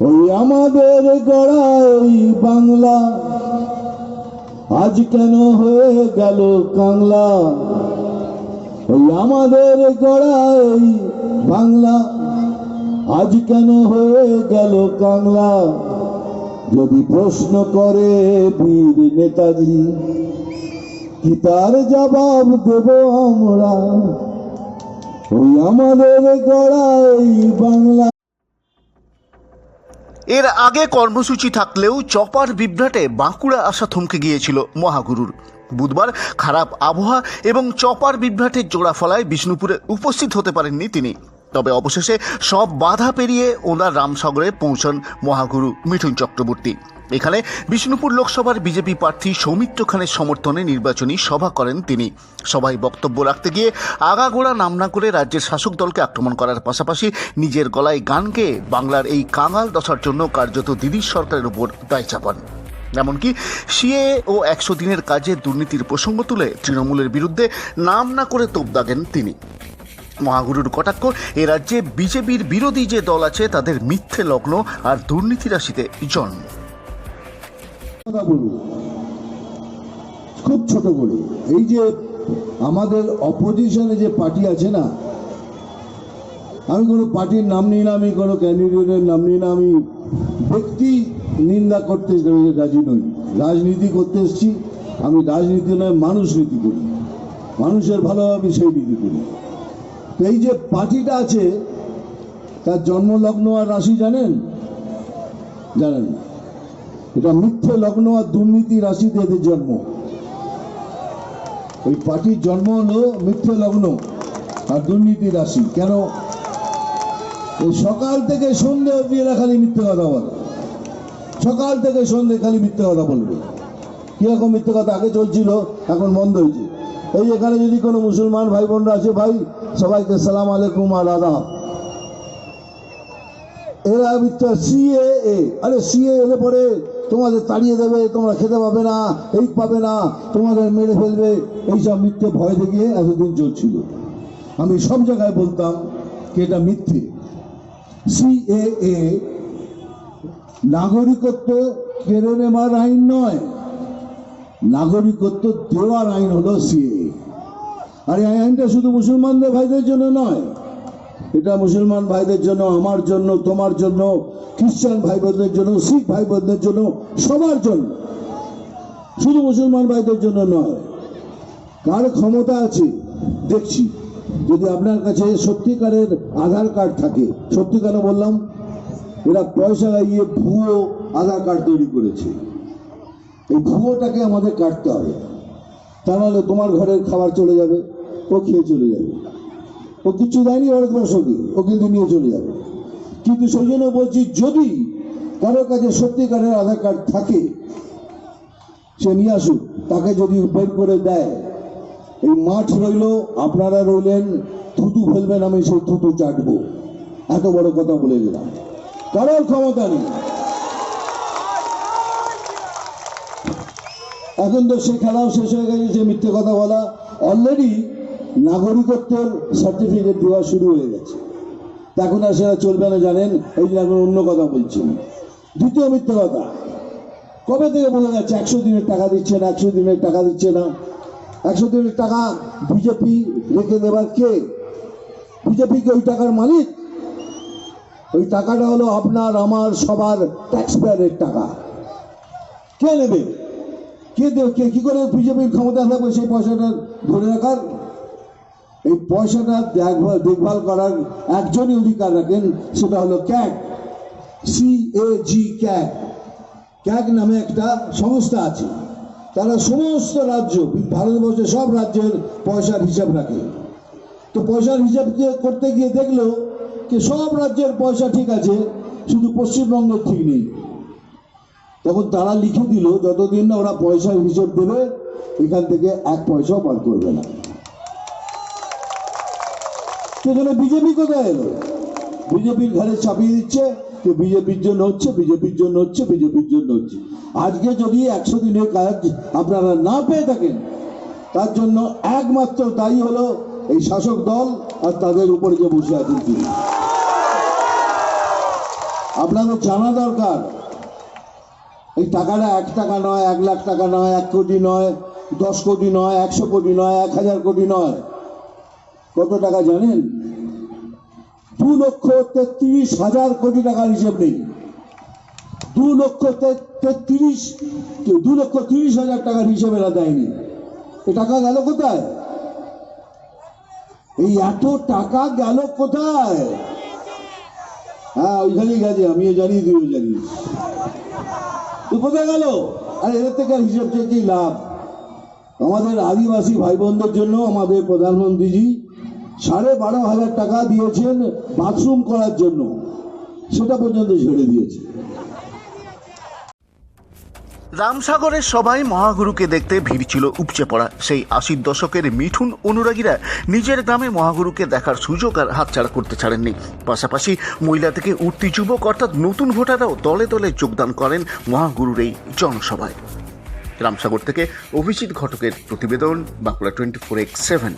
ওই আমাদের গড়াই বাংলা। আজ কেন হয়ে গেল কাংলা? ওই আমাদের গড়াই বাংলা। আজ কেন হয়ে গেল কাংলা? যদি প্রশ্ন করে বীর নেতাজি, কি তার জবাব দেব আমরা? ওই আমাদের গড়া গড়াই বাংলা। এর আগে কর্মসূচি থাকলেও চপার বিভ্রাটে বাঁকুড়া আসা থমকে গিয়েছিল মহাগুরুর। বুধবার খারাপ আবহাওয়া এবং চপার বিভ্রাটের জোড়া ফলায় বিষ্ণুপুরে উপস্থিত হতে পারেননি তিনি। তবে অবশেষে সব বাধা পেরিয়ে ওনার রামসাগরে পৌঁছন মহাগুরু মিঠুন চক্রবর্তী। এখানে বিষ্ণুপুর লোকসভার বিজেপি প্রার্থী সৌমিত্র খানের সমর্থনে নির্বাচনী সভা করেন তিনি। সভায় বক্তব্য রাখতে গিয়ে আগাগোড়া নাম না করে রাজ্যের শাসক দলকে আক্রমণ করার পাশাপাশি নিজের গলায় গান গেয়ে বাংলার এই কাঙাল দশার জন্য কার্যত দিদির সরকারের উপর দায় চাপান। এমনকি সিএ ও একশো দিনের কাজে দুর্নীতির প্রসঙ্গ তুলে তৃণমূলের বিরুদ্ধে নাম না করে তোপ দাগেন তিনি। মহাগুরুর কটাক্ষ, এ রাজ্যে বিজেপির বিরোধী যে দল আছে তাদের মিথ্যে লগ্ন আর দুর্নীতি রাশিতে জন্ম। কথা বলব খুব ছোট করে। এই যে আমাদের অপোজিশনে যে পার্টি আছে না, আমি কোনো পার্টির নাম নিই না, আমি কোনো ক্যান্ডিডেটের নাম নিই না, আমি ব্যক্তি নিন্দা করতে রাজি নই। রাজনীতি করতে এসছি, আমি রাজনীতি নয়, মানুষ নীতি করি। মানুষের ভালো আমি সেই নীতি করি। তো এই যে পার্টিটা আছে, তার জন্মলগ্ন আর রাশি জানেন? জানেন না। এটা মিথ্যে লগ্ন আর দুর্নীতি রাশিতে এদের জন্ম। ওই পার্টির জন্ম হলো মিথ্যে লগ্ন আর দুর্নীতি রাশি। কেন? এই সকাল থেকে সন্ধে অব্দি এরা খালি মিথ্যে কথা বলে। সকাল থেকে সন্ধে খালি মিথ্যে কথা বলবে। কীরকম মিথ্যে কথা? আগে চলছিল, এখন বন্ধ হয়েছে। এই এখানে যদি কোনো মুসলমান ভাই বোনরা আছে ভাই, সবাইকে সালাম আলাইকুম আর আদাব। এরা মিথ্যা সিএ আরে সিএ এলে পরে তোমাদের তাড়িয়ে দেবে, তোমরা খেতে পাবে না এই পাবে না, তোমাদের মেরে ফেলবে। এইসব মিথ্যে ভয় দেখিয়ে এতদিন চলছিল। আমি সব জায়গায় বলতাম কি এটা মিথ্যে। সিএ নাগরিকত্ব কেড়ে নেওয়ার আইন নয়। নাগরিকত্ব দেওয়ার আইন হলো সিএ আর এই আইনটা শুধু মুসলমানদের ভাইদের জন্য নয় এটা মুসলমান ভাইদের জন্য, আমার জন্য, তোমার জন্য, খ্রিস্টান ভাই বোনদের জন্য, শিখ ভাই বোনদের জন্য, সবার জন্য। শুধু মুসলমান ভাইদের জন্য নয়, কার ক্ষমতা আছে? দেখছি। যদি আপনার কাছে সত্যিকারের আধার কার্ড থাকে, সত্যি কেন বললাম? এরা পয়সা লাগিয়ে ভুয়ো আধার কার্ড তৈরি করেছে। এই ভুয়োটাকে আমাদের কাটতে হবে। তা নাহলে তোমার ঘরের খাবার চলে যাবে, ও খেয়ে চলে যাবে। ও কিছু দেয়নি ভারতবর্ষকে ও কিন্তু নিয়ে চলে যাবে। কিন্তু সেই জন্য বলছি, যদি কারোর কাছে সত্যিকারের আধার কার্ড থাকে, সে নিয়ে আসুক। তাকে যদি বের করে দেয়, এই মাঠ রইল, আপনারা রইলেন, থুতু ফেলবেন, আমি সেই থুতু চাটবো। এত বড় কথা বলে গেলাম কারোর ক্ষমতা নেই। এখন তো সে খেলাও শেষ হয়ে গেছে, যে মিথ্যে কথা বলা। অলরেডি নাগরিকত্বের সার্টিফিকেট দেওয়া শুরু হয়ে গেছে। এখন আর সেটা চলবে না, জানেন? এই জন্য এখন অন্য কথা বলছি দ্বিতীয় মিথ্যে কথা। কবে থেকে বলে যাচ্ছে, একশো দিনের টাকা দিচ্ছে না, একশো দিনের টাকা দিচ্ছে না? একশো দিনের টাকা বিজেপি রেখে দেবার কে? বিজেপি কি ওই টাকার মালিক? ওই টাকাটা হলো আপনার, আমার, সবার ট্যাক্স পেয়ারের টাকা। কে নেবে? কে দেবে? কে কি করে বিজেপির ক্ষমতা থাকবে সেই পয়সাটা ধরে রাখার? এই পয়সাটা দেখভাল দেখভাল করার একজনই অধিকার রাখেন, সেটা হলো CAG C A G CAG CAG নামে একটা সংস্থা আছে। তারা সমস্ত রাজ্য, ভারতবর্ষের সব রাজ্যের পয়সার হিসাব রাখে। তো পয়সার হিসাব করতে গিয়ে দেখল যে সব রাজ্যের পয়সা ঠিক আছে, শুধু পশ্চিমবঙ্গের ঠিক নেই। তখন তারা লিখে দিল, যতদিন না ওরা পয়সার হিসেব দেবে, এখান থেকে এক পয়সাও বার করবে না। সেখানে বিজেপি কোথায় এলো? বিজেপির ঘরে চাপিয়ে দিচ্ছে যে বিজেপির জন্য হচ্ছে, বিজেপির জন্য হচ্ছে, বিজেপির জন্য হচ্ছে। আজকে যদি একশো দিনের কাজ আপনারা না পেয়ে থাকেন, তার জন্য একমাত্র দায়ী হলো এই শাসক দল আর তাদের উপরে যে বসে আছেন তিনি। আপনাদের জানা দরকার, এই টাকাটা এক টাকা নয়, এক লাখ টাকা নয়, এক কোটি নয়, দশ কোটি নয়, একশো কোটি নয়, এক হাজার কোটি নয়। কত টাকা জানেন? দু লক্ষ তেত্রিশ হাজার কোটি টাকার হিসেব নেই। দু লক্ষ তেত্রিশ, দু লক্ষ তিরিশ হাজার টাকার হিসেব এরা দেয়নি। এ টাকা গেল কোথায়? এই এত টাকা গেল কোথায়? হ্যাঁ ওইখানেই গেছে, আমিও জানি তুইও জানিস তো কোথায় গেল? আর, এদের থেকে আর হিসাব চেয়ে কি লাভ? আমাদের আদিবাসী ভাই বোনদের জন্য আমাদের প্রধানমন্ত্রীজি সাড়ে বারো হাজার টাকা দিয়েছেন বাথরুম করার জন্য। সেটা পর্যন্ত ছেড়ে দিয়েছে। রামসাগরের সবাই মহাগুরুকে দেখতে ভিড় ছিল উপচে পড়া। সেই আশির দশকের মিঠুন অনুরাগীরা নিজের গ্রামে মহাগুরুকে দেখার সুযোগ আর হাতছাড়া করতে ছাড়েননি। পাশাপাশি মহিলা থেকে উঠতি যুবক অর্থাৎ নতুন ভোটাররাও দলে দলে যোগদান করেন মহাগুরুর এই জনসভায়। রামসাগর থেকে অভিজিৎ ঘটকের প্রতিবেদন, Bankura twenty four X seven.